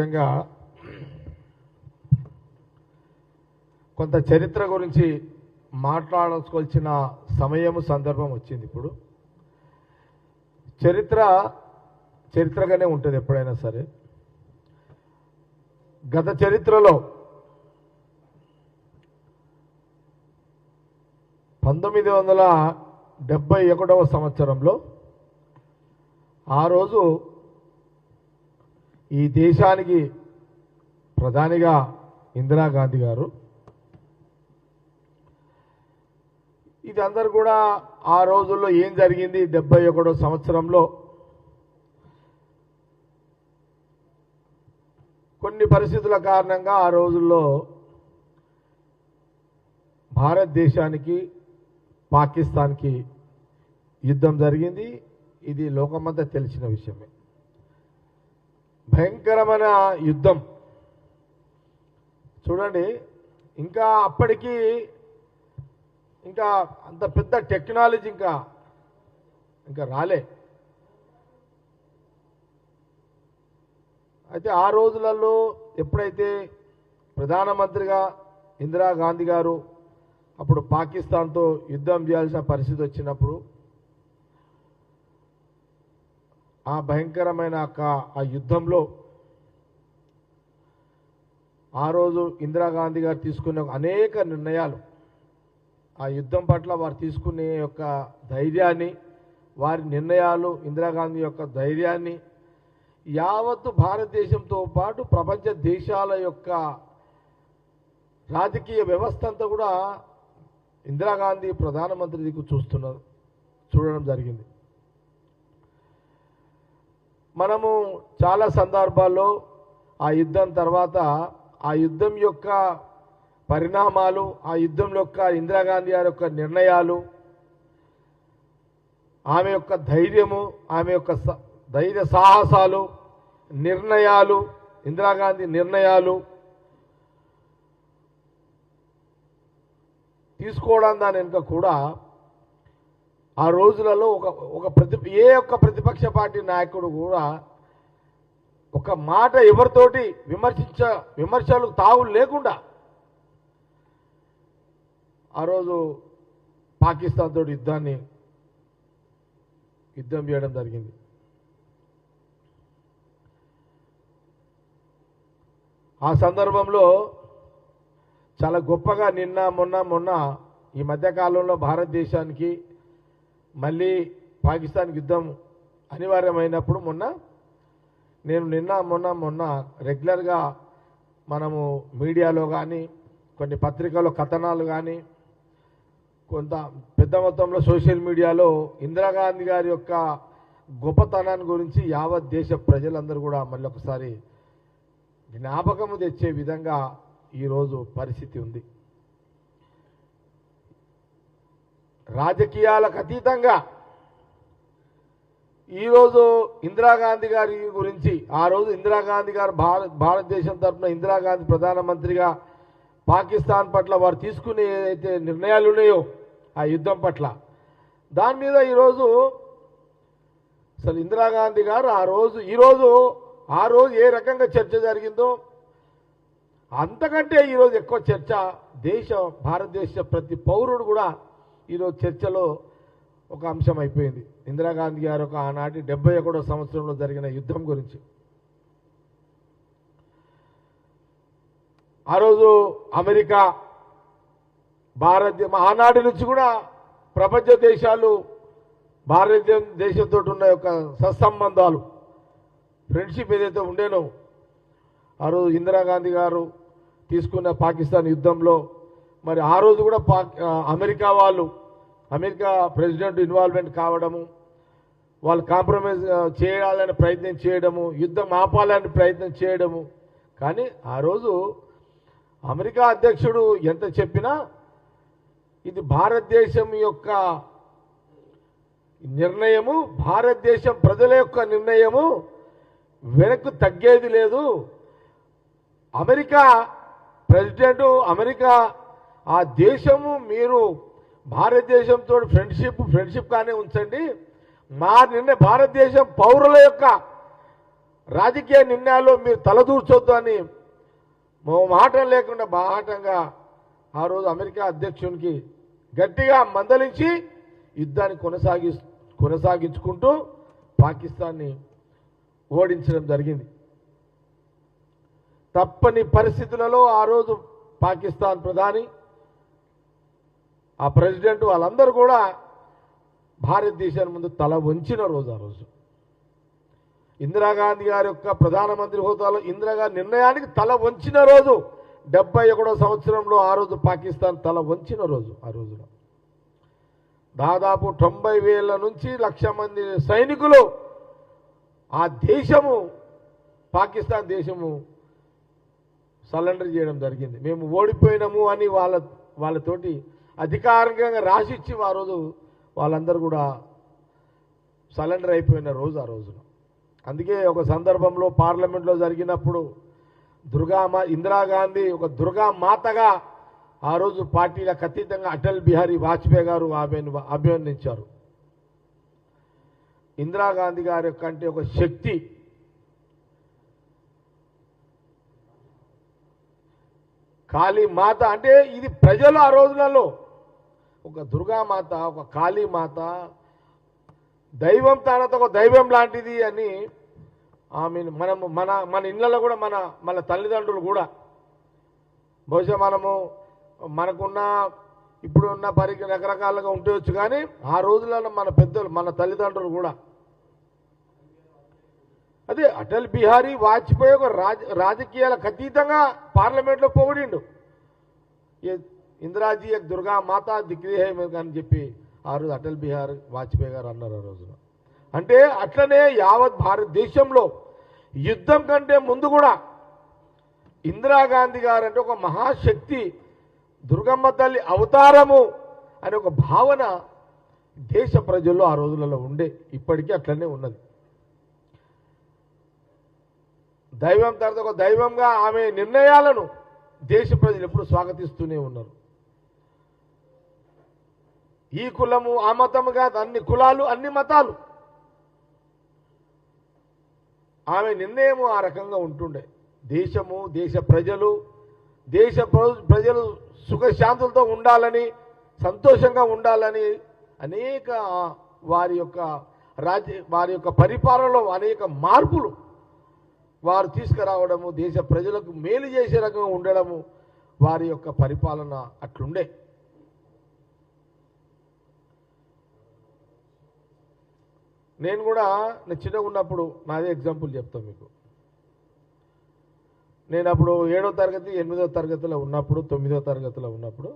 ముఖ్యంగా కొంత చరిత్ర గురించి మాట్లాడవలసిన సమయము సందర్భం వచ్చింది ఇప్పుడు. చరిత్ర చరిత్రగానే ఉంటుంది ఎప్పుడైనా సరే. గత చరిత్రలో పంతొమ్మిది వందల డెబ్బై ఒకటవ సంవత్సరంలో ఆ రోజు ఈ దేశానికి ప్రధానిగా ఇందిరాగాంధీ గారు. ఇది అందరు కూడా ఆ రోజుల్లో ఏం జరిగింది? డెబ్బై ఒకటో సంవత్సరంలో కొన్ని పరిస్థితుల కారణంగా ఆ రోజుల్లో భారతదేశానికి పాకిస్తాన్కి యుద్ధం జరిగింది. ఇది లోకమంతా తెలిసిన విషయమే. భయంకరమైన యుద్ధం. చూడండి ఇంకా అప్పటికి ఇంకా అంత పెద్ద టెక్నాలజీ ఇంకా ఇంకా రాలే. అయితే ఆ రోజులలో ఎప్పుడైతే ప్రధానమంత్రిగా ఇందిరాగాంధీ గారు అప్పుడు పాకిస్తాన్తో యుద్ధం చేయాల్సిన పరిస్థితి వచ్చినప్పుడు ఆ భయంకరమైన ఒక- ఆ యుద్ధంలో ఆ రోజు ఇందిరాగాంధీ గారు తీసుకున్న అనేక నిర్ణయాలు. ఆ యుద్ధం పట్ల వారు తీసుకునే యొక్క ధైర్యాన్ని వారి నిర్ణయాలు ఇందిరాగాంధీ యొక్క ధైర్యాన్ని యావత్తు భారతదేశంతో పాటు ప్రపంచ దేశాల యొక్క రాజకీయ వ్యవస్థ అంతా కూడా ఇందిరాగాంధీ ప్రధానమంత్రి దిక్కు చూస్తున్నారు చూడడం జరిగింది. మనము చాలా సందర్భాల్లో ఆ యుద్ధం తర్వాత ఆ యుద్ధం యొక్క పరిణామాలు ఆ యుద్ధం యొక్క ఇందిరాగాంధీ గారి యొక్క నిర్ణయాలు ఆమె యొక్క ధైర్యము ఆమె యొక్క స- ధైర్య సాహసాలు నిర్ణయాలు ఇందిరాగాంధీ నిర్ణయాలు తీసుకోవడం దాని వెనుక కూడా ఆ రోజులలో ఒక ఒక ప్రతి ఏ ఒక్క ప్రతిపక్ష పార్టీ నాయకుడు కూడా ఒక మాట ఎవరితోటి విమర్శించ విమర్శలు తావు లేకుండా ఆ రోజు పాకిస్తాన్ తోటి యుద్ధాన్ని యుద్ధం చేయడం జరిగింది. ఆ సందర్భంలో చాలా గొప్పగా నిన్న మొన్న మొన్న ఈ మధ్యకాలంలో భారతదేశానికి మళ్ళీ పాకిస్తాన్ యుద్ధం అనివార్యమైనప్పుడు మొన్న నేను నిన్న మొన్న మొన్న రెగ్యులర్గా మనము మీడియాలో కానీ కొన్ని పత్రికల్లో కథనాలు కానీ కొంత పెద్ద మొత్తంలో సోషల్ మీడియాలో ఇందిరాగాంధీ గారి యొక్క గొప్పతనాన్ని గురించి యావత్ దేశ ప్రజలందరూ కూడా మళ్ళీ ఒకసారి జ్ఞాపకము తెచ్చే విధంగా ఈరోజు పరిస్థితి ఉంది. రాజకీయాలకు అతీతంగా. ఈరోజు ఇందిరాగాంధీ గారి గురించి ఆ రోజు ఇందిరాగాంధీ గారు భారత భారతదేశం తరఫున ఇందిరాగాంధీ ప్రధానమంత్రిగా పాకిస్తాన్ పట్ల వారు తీసుకునే ఏదైతే నిర్ణయాలు ఉన్నాయో ఆ యుద్ధం పట్ల. దాని మీద ఈరోజు అసలు ఇందిరాగాంధీ గారు ఆ రోజు ఈరోజు ఆ రోజు ఏ రకంగా చర్చ జరిగిందో అంతకంటే ఈరోజు ఎక్కువ చర్చ దేశ భారతదేశ ప్రతి పౌరుడు కూడా ఈరోజు చర్చలో ఒక అంశం అయిపోయింది. ఇందిరాగాంధీ గారు ఒక ఆనాటి డెబ్బై ఒకటో సంవత్సరంలో జరిగిన యుద్ధం గురించి. ఆ రోజు అమెరికా భారత ఆనాటి నుంచి కూడా ప్రపంచ దేశాలు భారతదేశం దేశంతో ఉన్న యొక్క సత్సంబంధాలు ఫ్రెండ్షిప్ ఏదైతే ఉండేనో ఆ రోజు ఇందిరాగాంధీ గారు తీసుకున్న పాకిస్తాన్ యుద్ధంలో మరి ఆ రోజు కూడా పాక్ అమెరికా వాళ్ళు అమెరికా ప్రెసిడెంట్ ఇన్వాల్వ్మెంట్ కావడము వాళ్ళు కాంప్రమైజ్ చేయాలని ప్రయత్నం చేయడము యుద్ధం ఆపాలని ప్రయత్నం చేయడము. కానీ ఆ రోజు అమెరికా అధ్యక్షుడు ఎంత చెప్పినా ఇది భారతదేశం యొక్క నిర్ణయము భారతదేశం ప్రజల యొక్క నిర్ణయము వెనక్కు తగ్గేది లేదు. అమెరికా ప్రెసిడెంట్ అమెరికా ఆ దేశము మీరు భారతదేశంతో ఫ్రెండ్షిప్ ఫ్రెండ్షిప్ కానీ ఉంచండి. మా నిన్న భారతదేశం పౌరుల యొక్క రాజకీయ నిర్ణయాల్లో మీరు తలదూర్చొద్దు అని మాటం మాట లేకుండా బాహాటంగా ఆ రోజు అమెరికా అధ్యక్షునికి గట్టిగా మందలించి యుద్ధాన్ని కొనసాగి కొనసాగించుకుంటూ పాకిస్తాన్ని ఓడించడం జరిగింది. తప్పని పరిస్థితులలో ఆ రోజు పాకిస్తాన్ ప్రధాని ఆ ప్రెసిడెంట్ వాళ్ళందరూ కూడా భారతదేశాన్ని ముందు తల వంచిన రోజు ఆ రోజు. ఇందిరాగాంధీ గారి యొక్క ప్రధానమంత్రి హోదాలో ఇందిరాగాంధీ నిర్ణయానికి తల వంచిన రోజు డెబ్బై ఒకటో సంవత్సరంలో ఆ రోజు పాకిస్తాన్ తల వంచిన రోజు ఆ రోజున. దాదాపు తొంభై వేల నుంచి లక్ష మంది సైనికులు ఆ దేశము పాకిస్తాన్ దేశము సరెండర్ చేయడం జరిగింది. మేము ఓడిపోయినాము అని వాళ్ళ వాళ్ళతోటి అధికారికంగా రాసి ఇచ్చి ఆ రోజు వాళ్ళందరూ కూడా సరెండర్ అయిపోయిన రోజు ఆ రోజున. అందుకే ఒక సందర్భంలో పార్లమెంట్లో జరిగినప్పుడు దుర్గామా ఇందిరాగాంధీ ఒక దుర్గా మాతగా ఆ రోజు పార్టీలకు అతీతంగా అటల్ బిహారీ వాజ్పేయి గారు ఆమెను అభినందించారు. ఇందిరాగాంధీ గారి యొక్క అంటే ఒక శక్తి కాళీ మాత అంటే ఇది ప్రజలు ఆ రోజులలో ఒక దుర్గామాత ఒక కాళీ మాత దైవం తర్వాత ఒక దైవం లాంటిది అని ఆమెను మనము మన మన ఇళ్ళలో కూడా మన మన తల్లిదండ్రులు కూడా. బహుశా మనము మనకున్న ఇప్పుడు ఉన్న పరికి రకరకాలుగా ఉండవచ్చు కానీ ఆ రోజులలో మన పెద్దలు మన తల్లిదండ్రులు కూడా. అదే అటల్ బిహారీ వాజ్పేయి ఒక రాజ రాజకీయాలకు అతీతంగా పార్లమెంట్లో పొగిడిండు. ఇందిరాజీ యొక్క దుర్గా మాత దిక్రీ అని చెప్పి ఆ రోజు అటల్ బిహార్ వాజ్పేయి గారు అన్నారు ఆ రోజున. అంటే అట్లనే యావత్ భారతదేశంలో యుద్ధం కంటే ముందు కూడా ఇందిరాగాంధీ గారు అంటే ఒక మహాశక్తి దుర్గమ్మ తల్లి అవతారము అనే ఒక భావన దేశ ప్రజల్లో ఆ రోజులలో ఉండే ఇప్పటికీ అట్లనే ఉన్నది. దైవం తర్వాత ఒక దైవంగా ఆమె నిర్ణయాలను దేశ ప్రజలు ఎప్పుడు స్వాగతిస్తూనే ఉన్నారు. ఈ కులము ఆ మతము కాదు అన్ని కులాలు అన్ని మతాలు. ఆమె నిర్ణయము ఆ రకంగా ఉంటుండే. దేశము దేశ ప్రజలు దేశ ప్రజలు సుఖశాంతులతో ఉండాలని సంతోషంగా ఉండాలని అనేక వారి యొక్క రాజ్య వారి యొక్క పరిపాలనలో అనేక మార్పులు వారు తీసుకురావడము దేశ ప్రజలకు మేలు చేసే రకంగా ఉండడము వారి యొక్క పరిపాలన అట్లుండే. నేను కూడా నేను చిన్నగా ఉన్నప్పుడు నాదే ఎగ్జాంపుల్ చెప్తాను మీకు. నేను అప్పుడు ఏడో తరగతి ఎనిమిదో తరగతిలో ఉన్నప్పుడు తొమ్మిదో తరగతిలో ఉన్నప్పుడు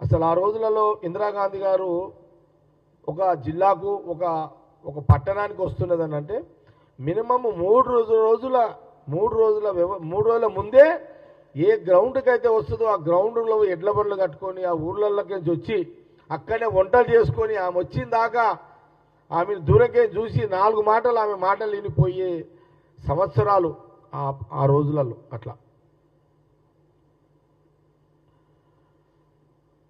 అసలు ఆ రోజులలో ఇందిరాగాంధీ గారు ఒక జిల్లాకు ఒక ఒక పట్టణానికి వస్తున్నదని అంటే మినిమం మూడు రోజు రోజుల మూడు రోజుల వ్యవ మూడు రోజుల ముందే ఏ గ్రౌండ్కి అయితే వస్తుందో ఆ గ్రౌండ్లో ఎడ్ల బండ్లు కట్టుకొని ఆ ఊర్లలోకి నుంచి వచ్చి అక్కడే వంటలు చేసుకొని ఆమె వచ్చిన దాకా ఆమెను దూరకే చూసి నాలుగు మాటలు ఆమె మాటలు వినిపోయే సంవత్సరాలు ఆ ఆ రోజులలో అట్లా.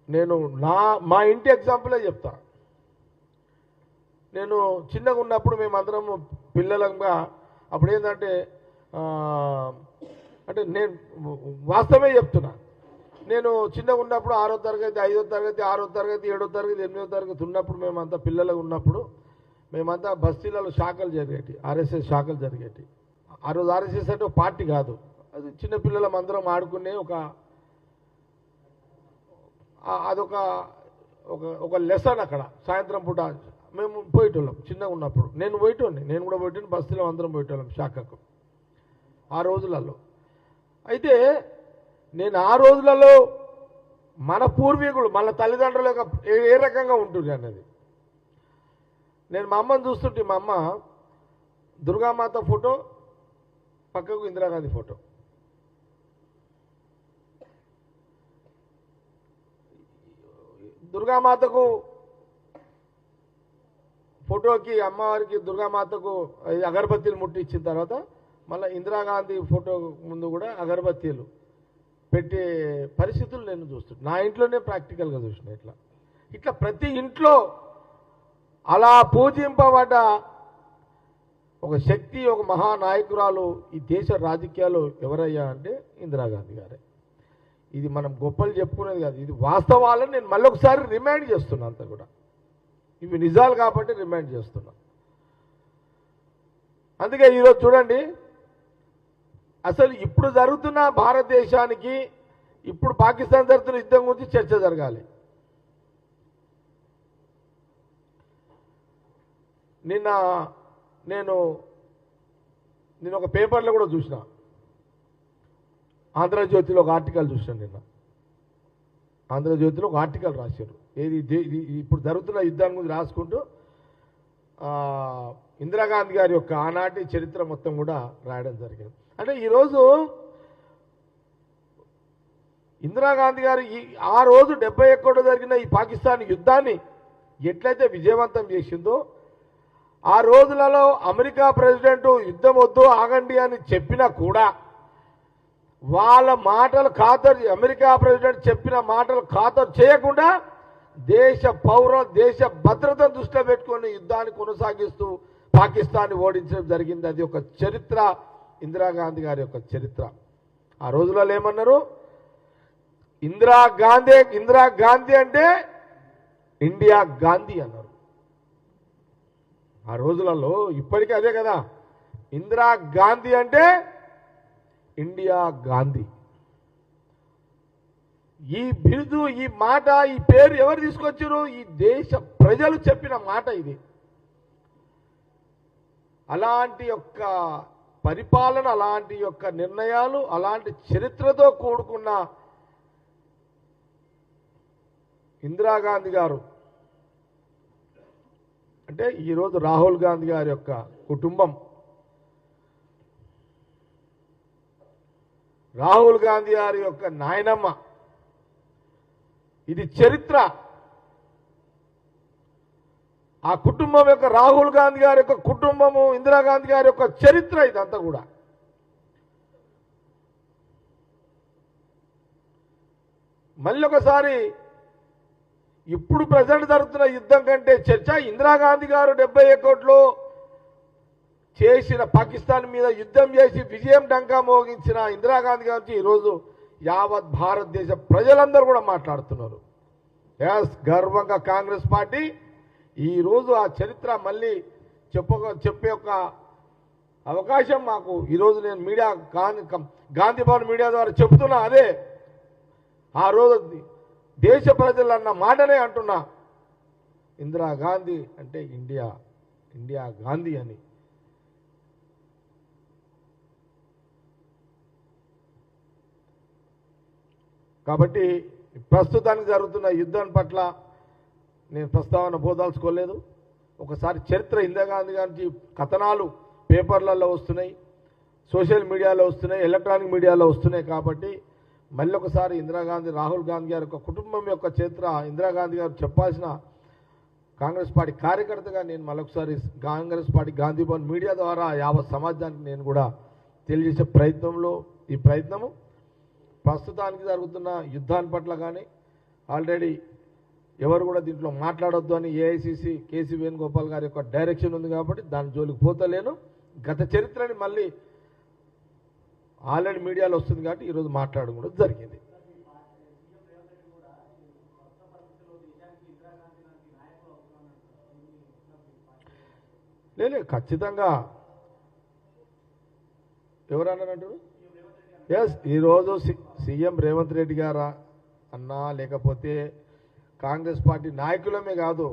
నేను నా మా ఇంటి ఎగ్జాంపులే చెప్తా. నేను చిన్నగా ఉన్నప్పుడు మేమందరం పిల్లలంగా అప్పుడు ఏంటంటే అంటే నేను వాస్తవమే చెప్తున్నా. నేను చిన్నగా ఉన్నప్పుడు ఆరో తరగతి ఐదో తరగతి ఆరో తరగతి ఏడో తరగతి ఎనిమిదో తరగతి ఉన్నప్పుడు మేమంతా పిల్లలు ఉన్నప్పుడు మేమంతా బస్తీలలో శాఖలు జరిగేటి ఆర్ఎస్ఎస్ శాఖలు జరిగేటి ఆ రోజు ఆర్ఎస్ఎస్ అంటే ఒక పార్టీ కాదు. అది చిన్నపిల్లలం అందరం ఆడుకునే ఒక అదొక ఒక ఒక లెసన్ అక్కడ. సాయంత్రం పూట మేము పోయేటోళ్ళం చిన్నగా ఉన్నప్పుడు. నేను పోయేటోని నేను కూడా పోయేటోని బస్సులో అందరం పోయేటోళ్ళం శాఖకు. ఆ రోజులలో. అయితే నేను ఆ రోజులలో మన పూర్వీకులు మన తల్లిదండ్రుల యొక్క ఏ రకంగా ఉంటుంది అన్నది నేను మా అమ్మని చూస్తుంటే మా అమ్మ దుర్గామాత ఫోటో పక్కకు ఇందిరాగాంధీ ఫోటో. దుర్గామాతకు ఫోటోకి అమ్మవారికి దుర్గామాతకు అగరబత్తీలు ముట్టి ఇచ్చిన తర్వాత మళ్ళీ ఇందిరాగాంధీ ఫోటో ముందు కూడా అగరబత్తీలు. పెట్టే పరిస్థితులు నేను చూస్తున్నాను నా ఇంట్లోనే ప్రాక్టికల్గా చూసిన ఇట్లా. ఇట్లా ప్రతి ఇంట్లో అలా పూజింపబడ్డ ఒక శక్తి ఒక మహానాయకురాలు ఈ దేశ రాజకీయాలు ఎవరయ్యా అంటే ఇందిరాగాంధీ గారే. ఇది మనం గొప్పలు చెప్పుకునేది కాదు. ఇది వాస్తవాలను నేను మళ్ళొకసారి రిమైండ్ చేస్తున్నా అంతా కూడా. ఇవి నిజాలు కాబట్టి రిమైండ్ చేస్తున్నా. అందుకే ఈరోజు చూడండి అసలు ఇప్పుడు జరుగుతున్న భారతదేశానికి ఇప్పుడు పాకిస్తాన్ జరుగుతున్న యుద్ధం గురించి చర్చ జరగాలి. నిన్న నేను నేను ఒక పేపర్లో కూడా చూసిన. ఆంధ్రజ్యోతిలో ఒక ఆర్టికల్ చూసాను నిన్న. ఆంధ్రజ్యోతిలో ఒక ఆర్టికల్ రాశారు. ఏది ఇది ఇప్పుడు జరుగుతున్న యుద్ధాన్ని గురించి రాసుకుంటూ ఇందిరాగాంధీ గారి యొక్క ఆనాటి చరిత్ర మొత్తం కూడా రాయడం జరిగింది. అంటే ఈరోజు ఇందిరాగాంధీ గారు ఈ ఆ రోజు డెబ్బై ఒక్కటో జరిగిన ఈ పాకిస్తాన్ యుద్ధాన్ని ఎట్లయితే విజయవంతం చేసిందో ఆ రోజులలో అమెరికా ప్రెసిడెంట్ యుద్ధం వద్దు ఆగండి అని చెప్పినా కూడా వాళ్ళ మాటలు ఖాతరు అమెరికా ప్రెసిడెంట్ చెప్పిన మాటలు ఖాతరు చేయకుండా దేశ పౌర దేశ భద్రతను దృష్టిలో పెట్టుకొని యుద్ధాన్ని కొనసాగిస్తూ పాకిస్తాన్ని ఓడించడం జరిగింది. అది ఒక చరిత్ర ఇందిరాగాంధీ గారి యొక్క చరిత్ర. ఆ రోజులలో ఏమన్నారు? ఇందిరా గాంధీ ఇందిరా గాంధీ అంటే ఇండియా గాంధీ అన్నారు. ఆ రోజులలో ఇప్పటికీ అదే కదా. ఇందిరా గాంధీ అంటే ఇండియా గాంధీ. ఈ బిరుదు ఈ మాట ఈ పేరు ఎవరు తీసుకొచ్చారు? ఈ దేశ ప్రజలు చెప్పిన మాట ఇది. అలాంటి యొక్క పరిపాలన అలాంటి యొక్క నిర్ణయాలు అలాంటి చరిత్రతో కూడుకున్న ఇందిరాగాంధీ గారు. అంటే ఈరోజు రాహుల్ గాంధీ గారి యొక్క కుటుంబం. రాహుల్ గాంధీ గారి యొక్క నాయనమ్మ. ఇది చరిత్ర. ఆ కుటుంబం యొక్క రాహుల్ గాంధీ గారి యొక్క కుటుంబము ఇందిరాగాంధీ గారి యొక్క చరిత్ర ఇదంతా కూడా. మళ్ళీ ఒకసారి ఇప్పుడు ప్రజెంట్ జరుగుతున్న యుద్ధం కంటే చర్చ ఇందిరాగాంధీ గారు డెబ్బై ఒకటిలో చేసిన పాకిస్తాన్ మీద యుద్ధం చేసి విజయం డంకా మోగించిన ఇందిరాగాంధీ గారి ఈరోజు యావత్ భారతదేశ ప్రజలందరూ కూడా మాట్లాడుతున్నారు. ఎస్ గర్వంగా కాంగ్రెస్ పార్టీ ఈరోజు ఆ చరిత్ర మళ్ళీ చెప్పక చెప్పే ఒక అవకాశం మాకు. ఈరోజు నేను మీడియా గాంధీ గాంధీ భవన్ మీడియా ద్వారా చెబుతున్నా అదే. ఆ రోజు దేశ ప్రజలు అన్న మాటనే అంటున్నా. ఇందిరా గాంధీ అంటే ఇండియా ఇండియా గాంధీ అని. కాబట్టి ప్రస్తుతానికి జరుగుతున్న యుద్ధం పట్ల నేను ప్రస్తావన బోదాల్చుకోలేదు. ఒకసారి చరిత్ర ఇందిరాగాంధీ గారి కథనాలు పేపర్లలో వస్తున్నాయి సోషల్ మీడియాలో వస్తున్నాయి ఎలక్ట్రానిక్ మీడియాలో వస్తున్నాయి కాబట్టి మళ్ళీ ఒకసారి ఇందిరాగాంధీ రాహుల్ గాంధీ గారి యొక్క కుటుంబం యొక్క చరిత్ర ఇందిరాగాంధీ గారు చెప్పాల్సిన కాంగ్రెస్ పార్టీ కార్యకర్తగా నేను మరొకసారి కాంగ్రెస్ పార్టీ గాంధీ భవన్ మీడియా ద్వారా యావత్ సమాజానికి నేను కూడా తెలియజేసే ప్రయత్నంలో ఈ ప్రయత్నము. ప్రస్తుతానికి జరుగుతున్న యుద్ధాన్ని పట్ల కానీ ఆల్రెడీ ఎవరు కూడా దీంట్లో మాట్లాడొద్దు అని ఏఐసిసి కేసీ వేణుగోపాల్ గారి యొక్క డైరెక్షన్ ఉంది కాబట్టి దాని జోలికి పోతలేను. గత చరిత్రని మళ్ళీ ఆల్రెడీ మీడియాలో వస్తుంది కాబట్టి ఈరోజు మాట్లాడడం కూడా జరిగింది. లేదు ఖచ్చితంగా ఎవరన్నారంటారు ఎస్ ఈరోజు సి- సీఎం రేవంత్ రెడ్డి గారా అన్నా లేకపోతే కాంగ్రెస్ పార్టీ నాయకులమే కాదు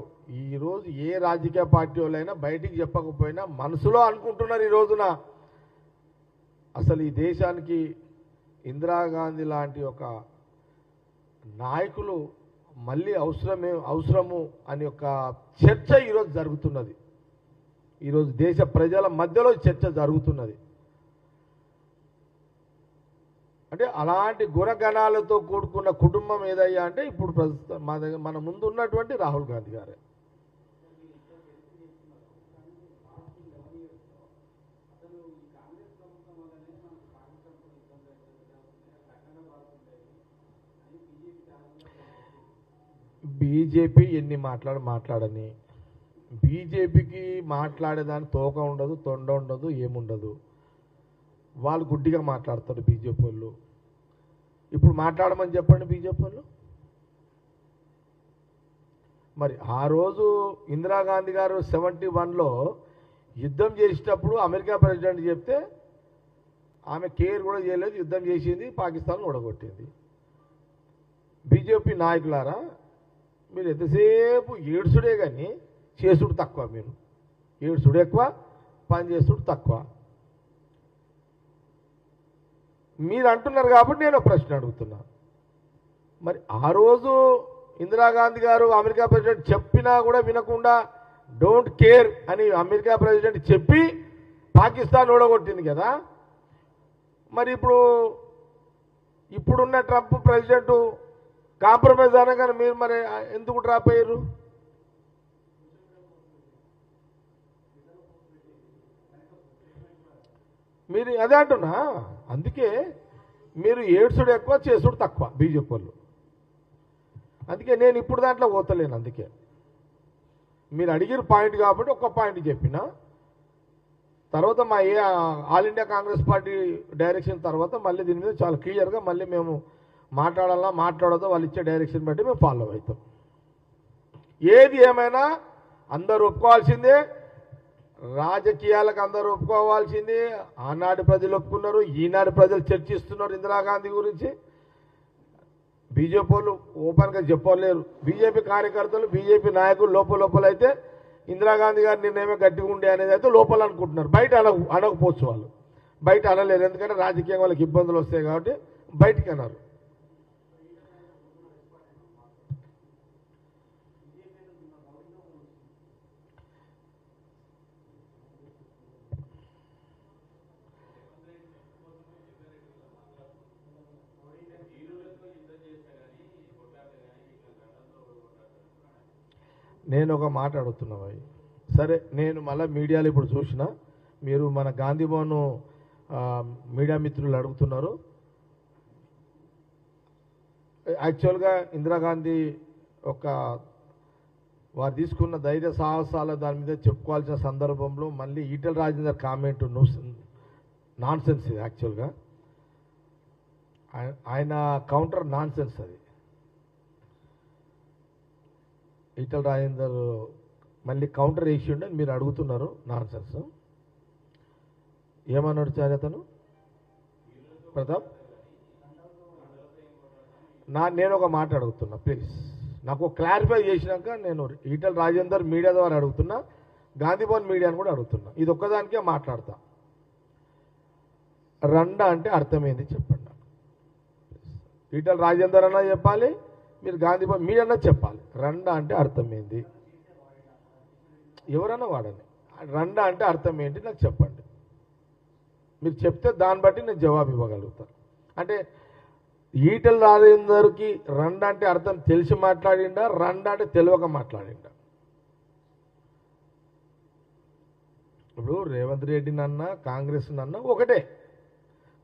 ఈరోజు ఏ రాజకీయ పార్టీ వాళ్ళైనా బయటికి చెప్పకపోయినా మనసులో అనుకుంటున్నారు ఈ రోజున. అసలు ఈ దేశానికి ఇందిరాగాంధీ లాంటి ఒక నాయకులు మళ్ళీ అవసరమే అవసరము అని ఒక చర్చ ఈరోజు జరుగుతున్నది. ఈరోజు దేశ ప్రజల మధ్యలో చర్చ జరుగుతున్నది. అంటే అలాంటి గుణగణాలతో కూడుకున్న కుటుంబం ఏదయ్యా అంటే ఇప్పుడు ప్రస్తుతం మా దగ్గర మన ముందు ఉన్నటువంటి రాహుల్ గాంధీ గారే. బీజేపీ ఎన్ని మాట్లాడ మాట్లాడని. బీజేపీకి మాట్లాడేదాని తోక ఉండదు తొండ ఉండదు ఏముండదు. వాళ్ళు గుడ్డిగా మాట్లాడతారు బీజేపీ వాళ్ళు. ఇప్పుడు మాట్లాడమని చెప్పండి బీజేపీ వాళ్ళు. మరి ఆ రోజు ఇందిరాగాంధీ గారు సెవెంటీ వన్లో యుద్ధం చేసేటప్పుడు అమెరికా ప్రెసిడెంట్ చెప్తే ఆమె కేర్ కూడా చేయలేదు యుద్ధం చేసింది పాకిస్తాన్ ఓడగొట్టింది. బీజేపీ నాయకులారా మీరు ఎంతసేపు ఏడుసుడే కానీ చేసుడు తక్కువ మీరు. ఏడుసుడు ఎక్కువ పని చేసుడు తక్కువ. మీరు అంటున్నారు కాబట్టి నేను ఒక ప్రశ్న అడుగుతున్నా. మరి ఆ రోజు ఇందిరాగాంధీ గారు అమెరికా ప్రెసిడెంట్ చెప్పినా కూడా వినకుండా డోంట్ కేర్ అని అమెరికా ప్రెసిడెంట్ చెప్పి పాకిస్తాన్ ఓడగొట్టింది కదా. మరి ఇప్పుడు ఇప్పుడున్న ట్రంప్ ప్రెసిడెంట్ కాంప్రమైజ్ అనగానే మీరు మరి ఎందుకు డ్రాప్ అయ్యారు? మీరు అదే అంటున్నా. అందుకే మీరు ఏడ్చుడు ఎక్కువ చేసుడు తక్కువ బీజేపీ వాళ్ళు అందుకే నేను ఇప్పుడు దాంట్లో పోతలేను అందుకే. మీరు అడిగిన పాయింట్ కాబట్టి ఒక్క పాయింట్ చెప్పిన. తర్వాత మా A all India Congress party direction తర్వాత మళ్ళీ దీని మీద చాలా క్లియర్గా మళ్ళీ మేము మాట్లాడాలా మాట్లాడదో వాళ్ళు ఇచ్చే డైరెక్షన్ బట్టి మేము ఫాలో అవుతాం. ఏది ఏమైనా అందరూ ఒప్పుకోవాల్సిందే. రాజకీయాలకు అందరూ ఒప్పుకోవాల్సింది. ఆనాడు ప్రజలు ఒప్పుకున్నారు ఈనాడు ప్రజలు చర్చిస్తున్నారు ఇందిరాగాంధీ గురించి. బీజేపీ వాళ్ళు ఓపెన్గా చెప్పలేరు. బీజేపీ కార్యకర్తలు బీజేపీ నాయకులు లోపల లోపల అయితే ఇందిరాగాంధీ గారి నిర్ణయమే గట్టిగా ఉండే అనేది అయితే లోపల అనుకుంటున్నారు. బయట అన అనకపోవచ్చు వాళ్ళు. బయట అనలేరు. ఎందుకంటే రాజకీయం వాళ్ళకి ఇబ్బందులు వస్తాయి కాబట్టి బయటికి అన్నారు నేను ఒక మాట అడుగుతున్నా సరే నేను మళ్ళీ మీడియాలో ఇప్పుడు చూసిన మీరు మన గాంధీ భవన్ మీడియా మిత్రులు అడుగుతున్నారు. యాక్చువల్గా ఇందిరాగాంధీ ఒక వారు తీసుకున్న ధైర్య సాహసాల దాని మీద చెప్పుకోవాల్సిన సందర్భంలో మళ్ళీ Etela Rajender comment nonsense ఇది యాక్చువల్గా. ఆయన కౌంటర్ నాన్ సెన్స్ అది. ఈటల రాజేందర్ మళ్ళీ కౌంటర్ వేసి ఉండే మీరు అడుగుతున్నారు నా ఆన్సర్స్ ఏమన్నాడు సార్ అతను? ప్రతాప్? నా నేను ఒక మాట అడుగుతున్నా ప్లీజ్ నాకు క్లారిఫై చేసినాక నేను ఈటల రాజేందర్ మీడియా ద్వారా అడుగుతున్నా గాంధీభవన్ మీడియాని కూడా అడుగుతున్నా. ఇది ఒక్కదానికే మాట్లాడతా. రండా అంటే అర్థమైంది చెప్పండి నాకు. ఈటల రాజేందర్ అన్నా చెప్పాలి మీరు గాంధీ మీరన్నా చెప్పాలి. రండా అంటే అర్థమైంది? ఎవరన్నా వాడండి. రండా అంటే అర్థం ఏంటి నాకు చెప్పండి. మీరు చెప్తే దాన్ని బట్టి నేను జవాబు ఇవ్వగలుగుతాను అంటే ఈటల రాజేందర్కి రండ అంటే అర్థం తెలిసి మాట్లాడిండా రండ అంటే తెలియక మాట్లాడిండా? ఇప్పుడు రేవంత్ రెడ్డి నన్న కాంగ్రెస్ నన్న ఒకటే.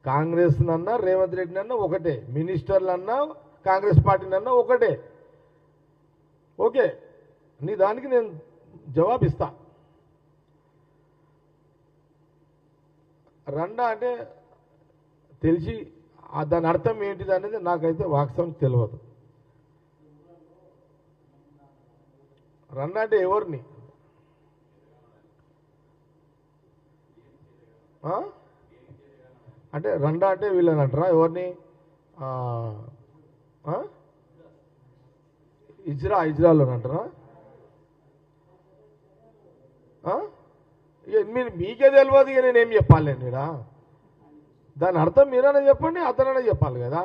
కాంగ్రెస్ నన్న రేవంత్ రెడ్డి నన్న ఒకటే. మినిస్టర్లు అన్నా కాంగ్రెస్ పార్టీనన్నా ఒకటే. ఓకే నీ దానికి నేను జవాబిస్తా. రండా అంటే తెలిసి దాని అర్థం ఏంటిది అనేది నాకైతే వాస్తవం తెలియదు రండా అంటే ఎవరిని? అంటే రండా అంటే వీళ్ళని అంటారా? ఎవరిని? ఇజ్రా ఇజ్రాలో అంటారా? ఇక మీరు మీకే తెలియదు ఇక నేనేం చెప్పాలి నేను దాని అర్థం మీరైనా చెప్పండి అతనైనా చెప్పాలి కదా?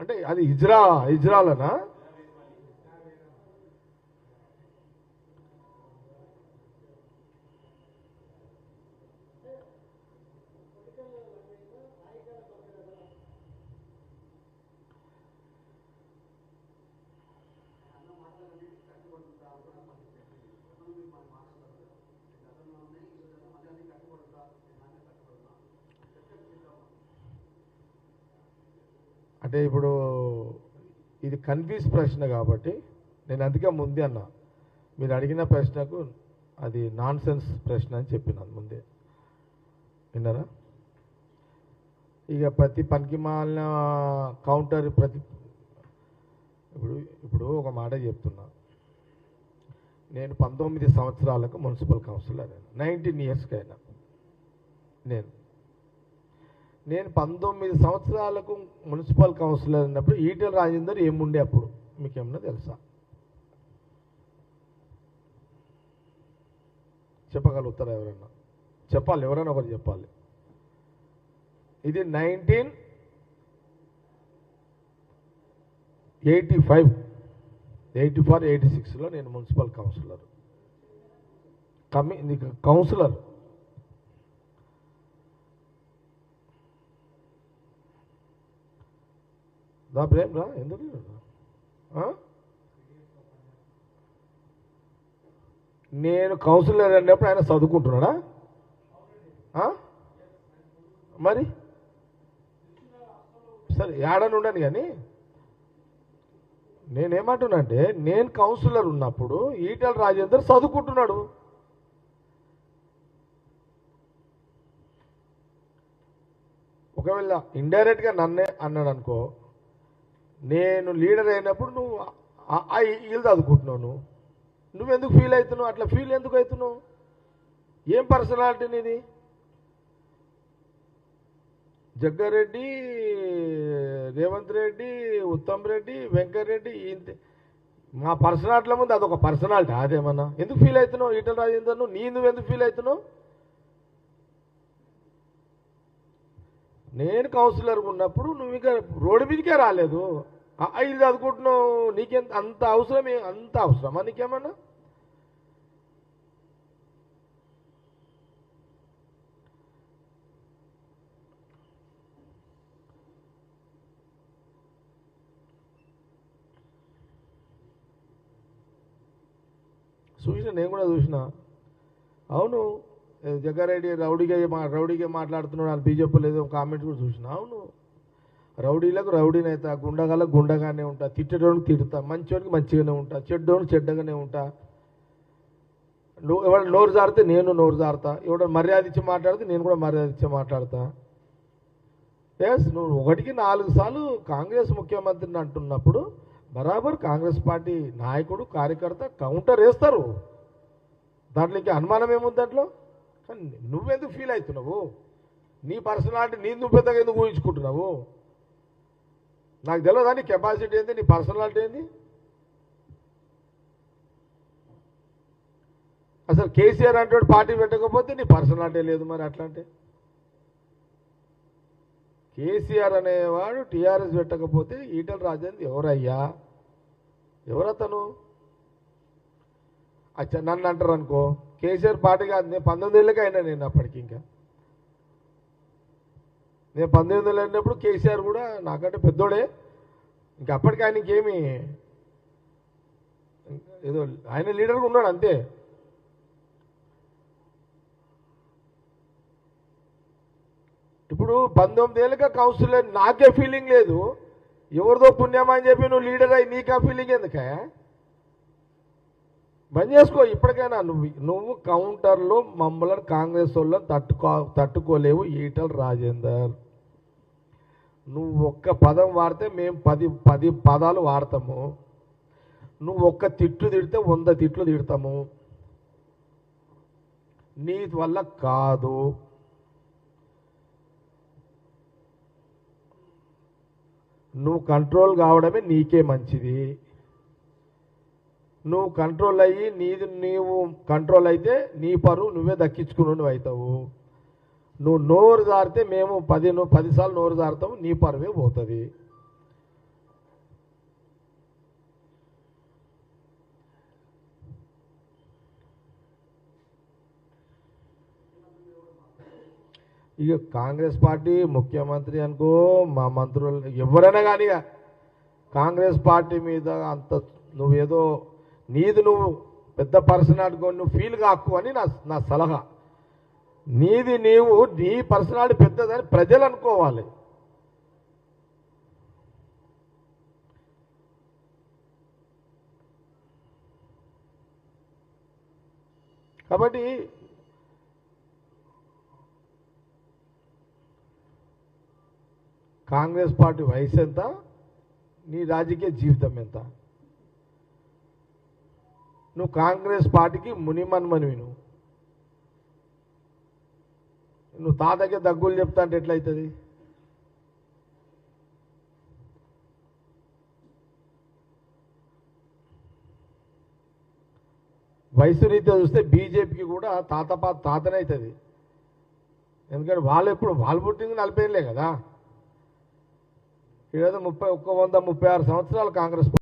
అంటే అది ఇజ్రా ఇజ్రాలనా అంటే ఇప్పుడు ఇది కన్ఫ్యూజ్ ప్రశ్న కాబట్టి నేను అందుకే ముందే అన్నా. మీరు అడిగిన ప్రశ్నకు అది నాన్ సెన్స్ ప్రశ్న అని చెప్పినాను ముందే. విన్నారా? ఇక ప్రతి పనికి మాలిన కౌంటర్ ప్రతి ఇప్పుడు ఇప్పుడు ఒక మాట చెప్తున్నా. నేను పంతొమ్మిది సంవత్సరాలకు మున్సిపల్ కౌన్సిలర్ అయినా. నైన్టీన్ ఇయర్స్కి అయినా నేను. నేను పంతొమ్మిది సంవత్సరాలకు మున్సిపల్ కౌన్సిలర్ అయినప్పుడు ఈటెల రాజేందర్ ఏముండే అప్పుడు? మీకేమన్నా తెలుసా? చెప్పగలుగుతారా ఎవరన్నా? చెప్పాలి ఎవరైనా ఒకరు చెప్పాలి. ఇది nineteen eighty five eighty four eighty సిక్స్లో నేను మున్సిపల్ కౌన్సిలర్. కమి కౌన్సిలర్. దా ప్రేమ రా ఎందుకు? నేను కౌన్సిలర్ అన్నప్పుడు ఆయన చదువుకుంటున్నాడా? మరి? సరే ఏడని ఉండను కానీ. నేనేమంటున్నా అంటే నేను కౌన్సిలర్ ఉన్నప్పుడు ఈటల రాజేందర్ చదువుకుంటున్నాడు. ఒకవేళ ఇండైరెక్ట్గా నన్నే అన్నాడు అనుకో నేను లీడర్ అయినప్పుడు నువ్వు ఆ- ఆ చదువుకుంటున్నావు నువ్వు. నువ్వెందుకు ఫీల్ అవుతున్నావు? అట్లా ఫీల్ ఎందుకు అవుతున్నావు? ఏం పర్సనాలిటీ నీది? జగ్గారెడ్డి రేవంత్ రెడ్డి ఉత్తమ్ రెడ్డి వెంకరెడ్డి ఇంత. మా పర్సనాలిటీల ముందు అదొక పర్సనాలిటీ అదేమన్నా? ఎందుకు ఫీల్ అవుతున్నావు? ఈటల రాజేందర్ నువ్వు? నీ నువ్వు ఎందుకు ఫీల్ అవుతున్నావు? నేను కౌన్సిలర్ ఉన్నప్పుడు నువ్వు ఇంకా రోడ్డు మీదకే రాలేదు. ఇది చదువుకుంటున్నావు నీకెంత అంత అవసరం అంత అవసరమా నీకేమన్నా? చూసిన నేను కూడా చూసిన. అవును జగ్గారెడ్డి రౌడీగా మా రౌడీగా మాట్లాడుతున్నాడు అని బీజేపీ ఏదో కామెంట్ కూడా చూసిన? అవును. రౌడీలకు రౌడీని అవుతా గుండగాలకు గుండగానే ఉంటా. తిట్టడానికి తిడతా. మంచోనికి మంచిగానే ఉంటా. చెడ్డోనికి చెడ్డగానే ఉంటా. నువ్వు ఎవడ నోరు జారితే నేను నోరు జారుతా. ఎవడ మర్యాద ఇచ్చి మాట్లాడితే నేను కూడా మర్యాద ఇచ్చి మాట్లాడతా. ఎస్ నువ్వు ఒకటికి నాలుగు సార్లు కాంగ్రెస్ ముఖ్యమంత్రిని అంటున్నప్పుడు బరాబర్ కాంగ్రెస్ పార్టీ నాయకుడు కార్యకర్త కౌంటర్ వేస్తారు. దాంట్లో ఇంకా అనుమానం ఏముంది దాంట్లో? నువ్వెందుకు ఫీల్ అవుతున్నావు? నీ పర్సనాలిటీ నీ నువ్వు పెద్దగా ఎందుకు ఊహించుకుంటున్నావు? నాకు తెలియదా నీ కెపాసిటీ ఏంది నీ పర్సనాలిటీ ఏంది? అసలు కేసీఆర్ అంటే పార్టీ పెట్టకపోతే నీ పర్సనాలిటీ లేదు మరి అట్లా అంటే కేసీఆర్ అనేవాడు టీఆర్ఎస్ పెట్టకపోతే ఈటల రాజేంద్ర ఎవరయ్యా? ఎవరతను? అచ్చా నన్ను అంటారు అనుకో కేసీఆర్ పార్టీ కాదు నేను పంతొమ్మిది ఏళ్ళకి అయినా నేను అప్పటికి ఇంకా. నేను పంతొమ్మిది ఏళ్ళు అయినప్పుడు కేసీఆర్ కూడా నాకంటే పెద్దోడే. ఇంకా అప్పటికి ఆయన ఇంకేమి ఏదో ఆయన లీడర్గా ఉన్నాడు అంతే. ఇప్పుడు పంతొమ్మిది ఏళ్ళగా కౌన్సిలర్ నాకే ఫీలింగ్ లేదు. ఎవరిదో పుణ్యమా అని చెప్పి నువ్వు లీడర్ అయ్యి నీకా ఫీలింగ్ ఎందుకే? బంద్ చేసుకో ఇప్పటికైనా. నువ్వు నువ్వు కౌంటర్లో మమ్మల్ని కాంగ్రెస్ వాళ్ళని తట్టుకో తట్టుకోలేవు ఈటల రాజేందర్. నువ్వు ఒక్క పదం వాడితే మేము పది పది పదాలు వాడతాము. నువ్వు ఒక్క తిట్లు తిడితే వంద తిట్లు తిడతాము. నీ వల్ల కాదు. నువ్వు కంట్రోల్ కావడమే నీకే మంచిది. నువ్వు కంట్రోల్ అయ్యి నీది నీవు కంట్రోల్ అయితే నీ పరువు నువ్వే దక్కించుకుని అవుతావు. నువ్వు నోరు జారితే మేము పది పదిసార్లు నోరు జారుతాము నీ పరువే పోతుంది. ఇక కాంగ్రెస్ పార్టీ ముఖ్యమంత్రి అనుకో మా మంత్రులు ఎవరైనా కానీ ఇక కాంగ్రెస్ పార్టీ మీద అంత నువ్వేదో నీది నువ్వు పెద్ద పర్సనాలిటీ నువ్వు ఫీల్ కాకు అని నా నా సలహా. నీది నీవు నీ పర్సనాలిటీ పెద్దదని ప్రజలు అనుకోవాలి. కాబట్టి కాంగ్రెస్ పార్టీ వయసు ఎంత? నీ రాజకీయ జీవితం ఎంత? నువ్వు కాంగ్రెస్ పార్టీకి మునిమన్మనివి నువ్వు. నువ్వు తాతకే దగ్గులు చెప్తా అంటే ఎట్లయితుంది? వయసు రీత్యా చూస్తే బీజేపీకి కూడా తాత పాత తాతనే అవుతుంది ఎందుకంటే వాళ్ళు ఎప్పుడు వాళ్ళు పుట్టింది నలభై ఏళ్ళే కదా. ఈరోజు ముప్పై ఒక్క వంద ముప్పై ఆరు సంవత్సరాలు కాంగ్రెస్